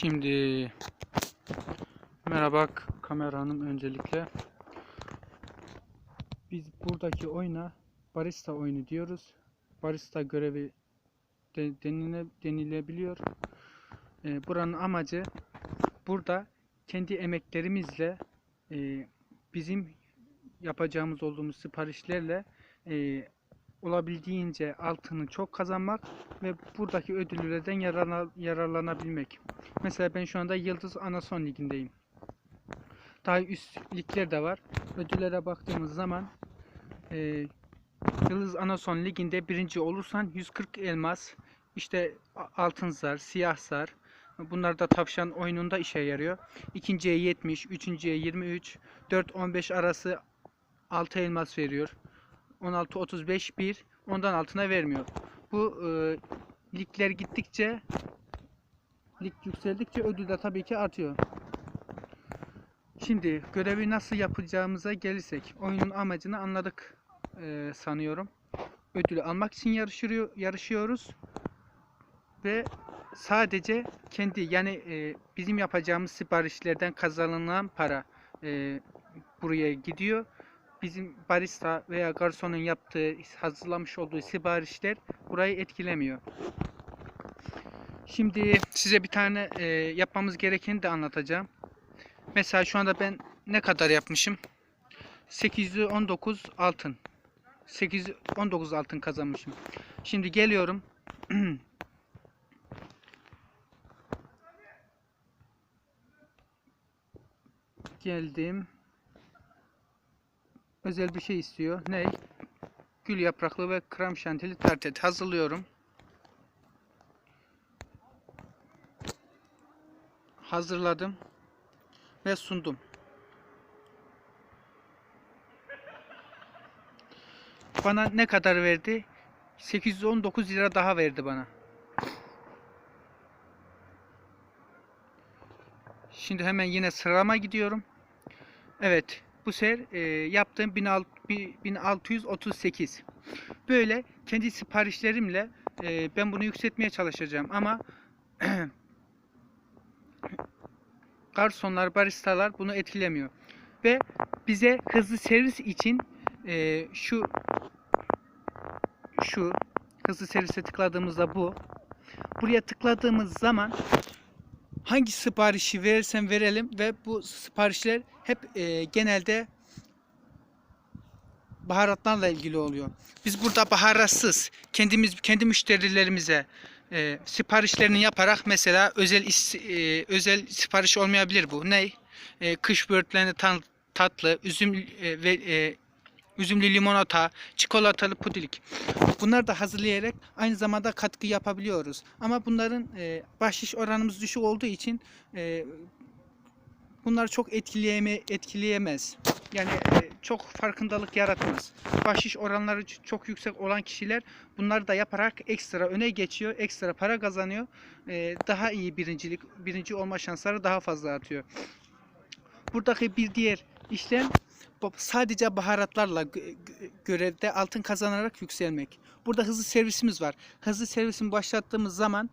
Şimdi merhaba kamera hanım öncelikle. Biz buradaki oyuna barista oyunu diyoruz. Barista görevi de, denile, denilebiliyor. Ee, buranın amacı burada kendi emeklerimizle e, bizim yapacağımız olduğumuz siparişlerle e, olabildiğince altını çok kazanmak ve buradaki ödüllerden yararlan- yararlanabilmek. Mesela ben şu anda Yıldız Anason Ligi'ndeyim. Daha üst ligler de var. Ödüllere baktığımız zaman e, Yıldız Anason Ligi'nde birinci olursan 140 elmas, işte altın zar, siyah zar. Bunlar da tavşan oyununda işe yarıyor. İkinciye 70, üçüncüye 23, 4-15 arası 6 elmas veriyor. 16-35 1, ondan altına vermiyor. Bu e, ligler gittikçe lig yükseldikçe ödül de tabii ki artıyor. Şimdi görevi nasıl yapacağımıza gelirsek oyunun amacını anladık e, sanıyorum. Ödülü almak için yarışıyor, yarışıyoruz ve sadece kendi yani e, bizim yapacağımız siparişlerden kazanılan para e, buraya gidiyor. Bizim barista veya garsonun yaptığı, hazırlamış olduğu siparişler burayı etkilemiyor. Şimdi size bir tane e, yapmamız gerekeni de anlatacağım. Mesela şu anda ben ne kadar yapmışım? 819 altın. 819 altın kazanmışım. Şimdi geliyorum. Geldim. Özel bir şey istiyor. Ne? Gül yapraklı ve krem şantili tartet hazırlıyorum. hazırladım ve sundum. Bana ne kadar verdi? 819 lira daha verdi bana. Şimdi hemen yine sıralama gidiyorum. Evet, bu sefer e, yaptığım 16 1638. Böyle kendi siparişlerimle e, ben bunu yükseltmeye çalışacağım ama garsonlar, baristalar bunu etkilemiyor. Ve bize hızlı servis için e, şu şu hızlı servise tıkladığımızda bu. Buraya tıkladığımız zaman hangi siparişi verirsen verelim ve bu siparişler hep e, genelde baharatlarla ilgili oluyor. Biz burada baharatsız kendimiz kendi müşterilerimize e, siparişlerini yaparak mesela özel is- e, özel sipariş olmayabilir bu. Ne? E, kış böğürtlerini tatlı, üzüm e, ve e, üzümlü limonata, çikolatalı pudilik. Bunları da hazırlayarak aynı zamanda katkı yapabiliyoruz. Ama bunların e, bahşiş oranımız düşük olduğu için e, bunlar çok etkileyeme, etkileyemez. Yani e, çok farkındalık yaratmaz. Bahşiş oranları çok yüksek olan kişiler bunları da yaparak ekstra öne geçiyor, ekstra para kazanıyor. E, daha iyi birincilik, birinci olma şansları daha fazla artıyor. Buradaki bir diğer işlem sadece baharatlarla gö- gö- görevde altın kazanarak yükselmek. Burada hızlı servisimiz var. Hızlı servisini başlattığımız zaman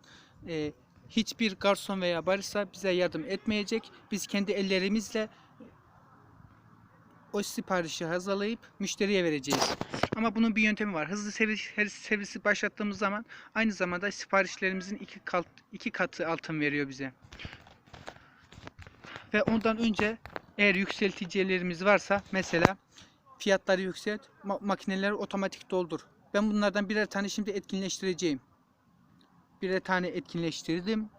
e, hiçbir garson veya barista bize yardım etmeyecek. Biz kendi ellerimizle o siparişi hazırlayıp müşteriye vereceğiz. Ama bunun bir yöntemi var. Hızlı servis, servisi başlattığımız zaman aynı zamanda siparişlerimizin iki, kat, iki katı altın veriyor bize. Ve ondan önce eğer yükselticilerimiz varsa mesela fiyatları yükselt, ma- makineleri otomatik doldur. Ben bunlardan birer tane şimdi etkinleştireceğim. Birer tane etkinleştirdim.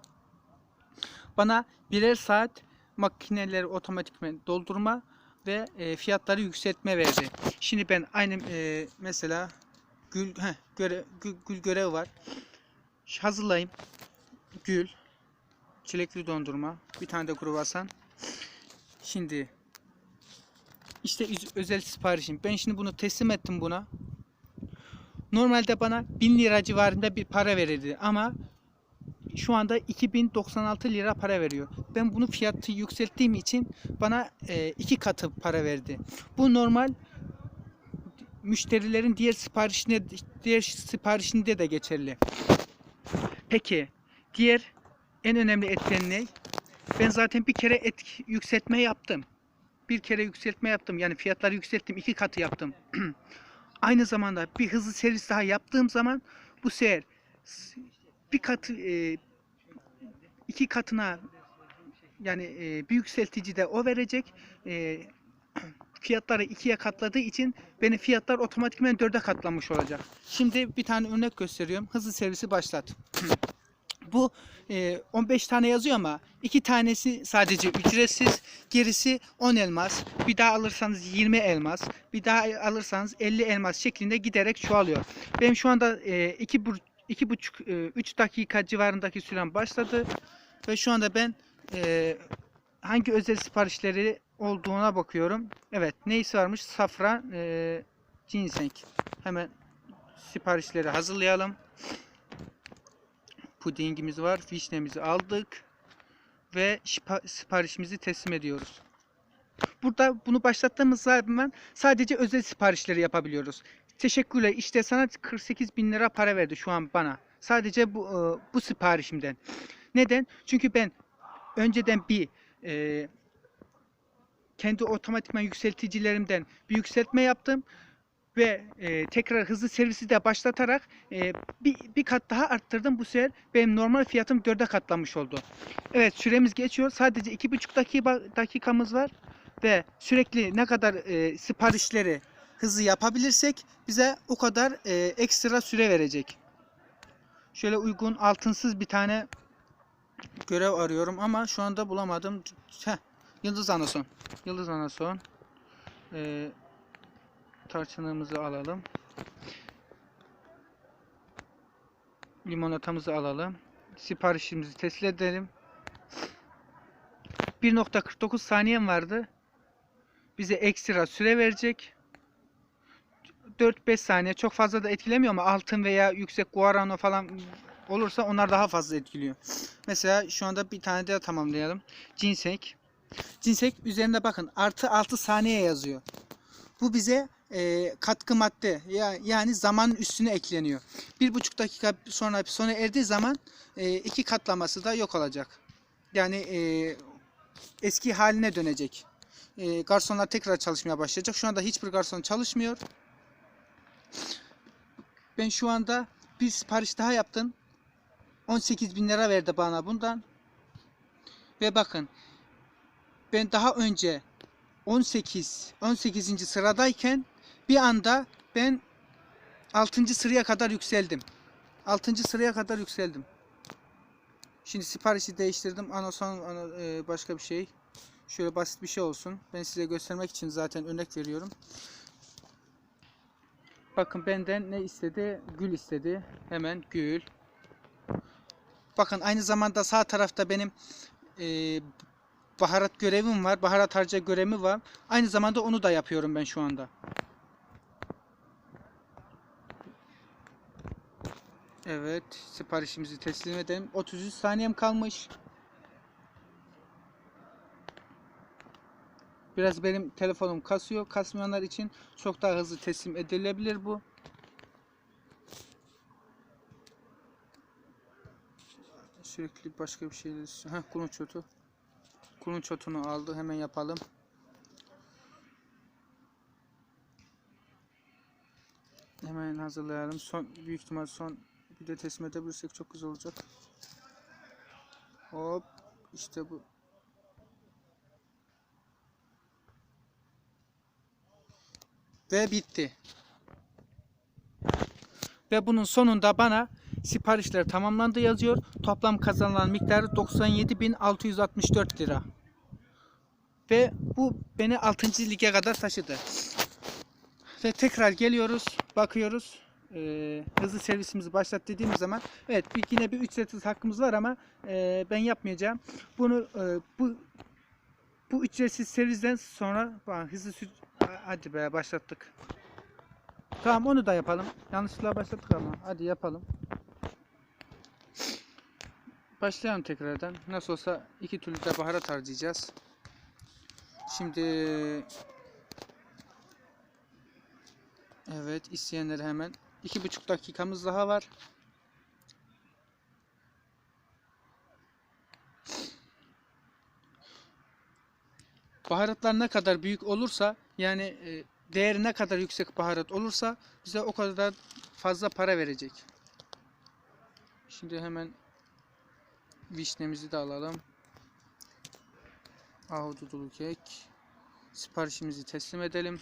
Bana birer saat makineleri otomatikmen doldurma ve e, fiyatları yükseltme verdi. Şimdi ben aynı e, mesela gül heh, göre, gül, gül görevi var. Hazırlayayım. Gül, çilekli dondurma, bir tane de kruvasan. Şimdi işte özel siparişim. Ben şimdi bunu teslim ettim buna. Normalde bana 1000 lira civarında bir para verirdi ama şu anda 2096 lira para veriyor. Ben bunu fiyatı yükselttiğim için bana e, iki katı para verdi. Bu normal müşterilerin diğer siparişine diğer siparişinde de geçerli. Peki diğer en önemli etken ne? Ben zaten bir kere et yükseltme yaptım. Bir kere yükseltme yaptım. Yani fiyatları yükselttim. iki katı yaptım. Aynı zamanda bir hızlı servis daha yaptığım zaman bu sefer bir katı e, iki katına yani e, bir yükseltici de o verecek. E, fiyatları ikiye katladığı için benim fiyatlar otomatikman dörde katlanmış olacak. Şimdi bir tane örnek gösteriyorum. Hızlı servisi başlat. Bu e, 15 tane yazıyor ama iki tanesi sadece ücretsiz. Gerisi 10 elmas. Bir daha alırsanız 20 elmas. Bir daha alırsanız 50 elmas şeklinde giderek çoğalıyor. Benim şu anda e, iki, buçuk, e, üç dakika civarındaki sürem başladı. Ve şu anda ben e, hangi özel siparişleri olduğuna bakıyorum. Evet neyse varmış? Safran, e, ginseng. Hemen siparişleri hazırlayalım. Pudingimiz var. Vişnemizi aldık. Ve siparişimizi teslim ediyoruz. Burada bunu başlattığımız zaman sadece özel siparişleri yapabiliyoruz. Teşekkürler. İşte sana 48 bin lira para verdi şu an bana. Sadece bu e, bu siparişimden. Neden? Çünkü ben önceden bir e, kendi otomatikman yükselticilerimden bir yükseltme yaptım ve e, tekrar hızlı servisi de başlatarak e, bir, bir kat daha arttırdım. Bu sefer benim normal fiyatım dörde katlanmış oldu. Evet süremiz geçiyor. Sadece iki buçuk dakika, dakikamız var ve sürekli ne kadar e, siparişleri hızlı yapabilirsek bize o kadar e, ekstra süre verecek. Şöyle uygun altınsız bir tane görev arıyorum ama şu anda bulamadım. Heh, Yıldız Anason. Yıldız Anason. Ee, tarçınımızı alalım. Limonatamızı alalım. Siparişimizi teslim edelim. 1.49 saniyem vardı. Bize ekstra süre verecek. 4-5 saniye çok fazla da etkilemiyor ama altın veya yüksek guarano falan olursa onlar daha fazla etkiliyor. Mesela şu anda bir tane daha tamamlayalım. Ginseng. Ginseng üzerinde bakın artı 6 saniye yazıyor. Bu bize e, katkı madde ya, yani zamanın üstüne ekleniyor. Bir buçuk dakika sonra sona erdiği zaman e, iki katlaması da yok olacak. Yani e, eski haline dönecek. E, garsonlar tekrar çalışmaya başlayacak. Şu anda hiçbir garson çalışmıyor. Ben şu anda bir sipariş daha yaptım. 18 bin lira verdi bana bundan. Ve bakın ben daha önce 18 18. sıradayken bir anda ben 6. sıraya kadar yükseldim. 6. sıraya kadar yükseldim. Şimdi siparişi değiştirdim. Anason ana, e, başka bir şey. Şöyle basit bir şey olsun. Ben size göstermek için zaten örnek veriyorum. Bakın benden ne istedi? Gül istedi. Hemen gül. Bakın aynı zamanda sağ tarafta benim e, baharat görevim var. Baharat harca görevi var. Aynı zamanda onu da yapıyorum ben şu anda. Evet, siparişimizi teslim edelim. 33 saniyem kalmış. Biraz benim telefonum kasıyor. Kasmayanlar için çok daha hızlı teslim edilebilir bu. Sürekli başka bir şeyler. Heh, kulun çotu. Kulun çotunu aldı. Hemen yapalım. Hemen hazırlayalım. Son büyük ihtimal son bir de teslim edebilirsek çok güzel olacak. Hop işte bu. Ve bitti. Ve bunun sonunda bana siparişler tamamlandı yazıyor. Toplam kazanılan miktarı 97.664 lira. Ve bu beni 6. lige kadar taşıdı. Ve tekrar geliyoruz, bakıyoruz. Ee, hızlı servisimizi başlat dediğimiz zaman evet bir, yine bir ücretsiz hakkımız var ama e, ben yapmayacağım. Bunu e, bu bu ücretsiz servisten sonra bak, hızlı sür- hadi be başlattık. Tamam onu da yapalım. Yanlışlıkla başlattık ama hadi yapalım. Başlayalım tekrardan. Nasıl olsa iki türlü de baharat harcayacağız. Şimdi Evet isteyenler hemen İki buçuk dakikamız daha var. Baharatlar ne kadar büyük olursa yani e, değeri ne kadar yüksek baharat olursa bize o kadar fazla para verecek. Şimdi hemen vişnemizi de alalım. Ahududulu kek. Siparişimizi teslim edelim.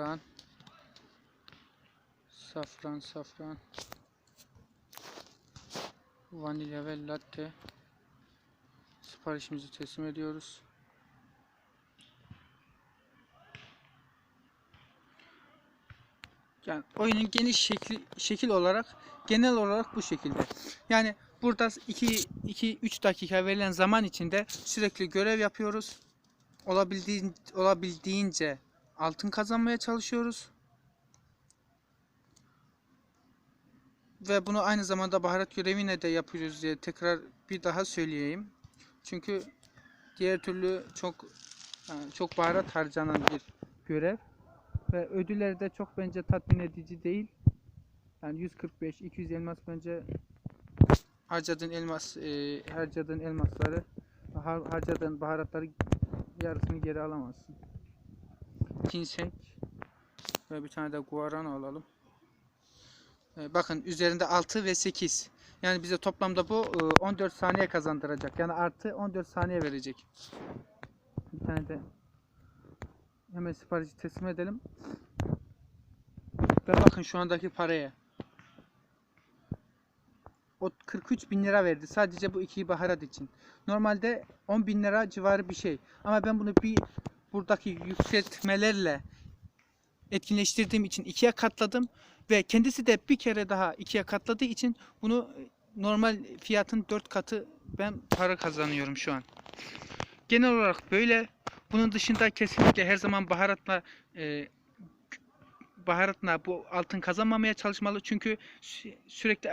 Safran. Safran, safran. Vanilya ve latte. Siparişimizi teslim ediyoruz. Yani oyunun geniş şekli şekil olarak genel olarak bu şekilde. Yani burada 2 2 3 dakika verilen zaman içinde sürekli görev yapıyoruz. Olabildiğin, olabildiğince altın kazanmaya çalışıyoruz. Ve bunu aynı zamanda baharat görevine de yapıyoruz diye tekrar bir daha söyleyeyim. Çünkü diğer türlü çok yani çok baharat harcanan bir görev ve ödülleri de çok bence tatmin edici değil. Yani 145 200 elmas bence harcadığın elmas e, harcadığın elmasları har- harcadığın baharatları yarısını geri alamazsın. Ginseng ve bir tane de guarana alalım. E, bakın üzerinde 6 ve 8. Yani bize toplamda bu e, 14 saniye kazandıracak. Yani artı 14 saniye verecek. Bir tane de hemen siparişi teslim edelim. Ve bakın şu andaki paraya. O 43 bin lira verdi. Sadece bu iki baharat için. Normalde 10 bin lira civarı bir şey. Ama ben bunu bir buradaki yükseltmelerle etkinleştirdiğim için ikiye katladım. Ve kendisi de bir kere daha ikiye katladığı için bunu normal fiyatın 4 katı ben para kazanıyorum şu an. Genel olarak böyle. Bunun dışında kesinlikle her zaman baharatla e, baharatla bu altın kazanmamaya çalışmalı. Çünkü sü- sürekli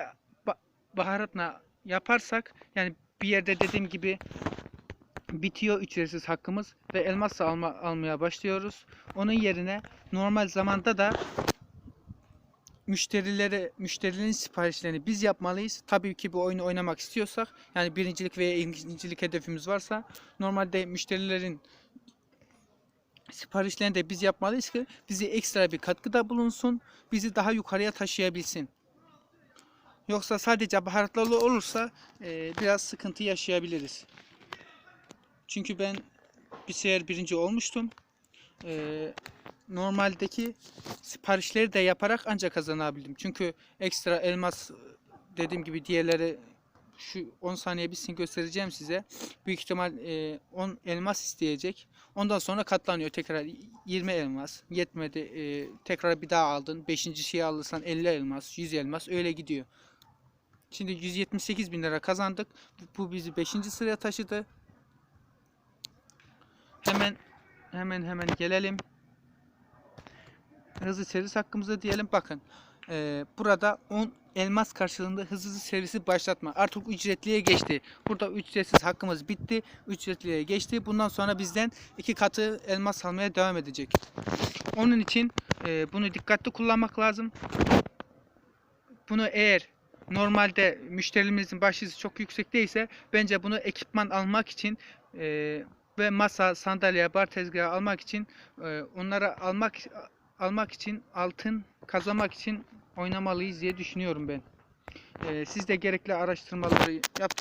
ba- baharatla yaparsak yani bir yerde dediğim gibi bitiyor ücretsiz hakkımız ve elmas alma, almaya başlıyoruz. Onun yerine normal zamanda da müşterilere müşterilerin siparişlerini biz yapmalıyız. Tabii ki bu oyunu oynamak istiyorsak yani birincilik veya ikincilik hedefimiz varsa normalde müşterilerin siparişlerini de biz yapmalıyız ki bize ekstra bir katkıda bulunsun. Bizi daha yukarıya taşıyabilsin. Yoksa sadece baharatlarla olursa eee, biraz sıkıntı yaşayabiliriz. Çünkü ben bir sefer birinci olmuştum. Eee, normaldeki siparişleri de yaparak ancak kazanabildim. Çünkü ekstra elmas dediğim gibi diğerleri şu 10 saniye bitsin göstereceğim size. Büyük ihtimal e, 10 elmas isteyecek. Ondan sonra katlanıyor tekrar 20 elmas. Yetmedi e, tekrar bir daha aldın. 5. şeyi alırsan 50 elmas, 100 elmas öyle gidiyor. Şimdi 178 bin lira kazandık. Bu bizi 5. sıraya taşıdı. Hemen hemen hemen gelelim. Hızlı servis hakkımızda diyelim. Bakın e, burada 10 elmas karşılığında hızlı servisi başlatma. Artık ücretliye geçti. Burada ücretsiz hakkımız bitti. Ücretliye geçti. Bundan sonra bizden iki katı elmas almaya devam edecek. Onun için e, bunu dikkatli kullanmak lazım. Bunu eğer normalde müşterilerimizin başlısı çok yüksek değilse bence bunu ekipman almak için e, ve masa, sandalye, bar tezgahı almak için e, onları almak almak için altın kazanmak için oynamalıyız diye düşünüyorum ben. E, siz de gerekli araştırmaları yap,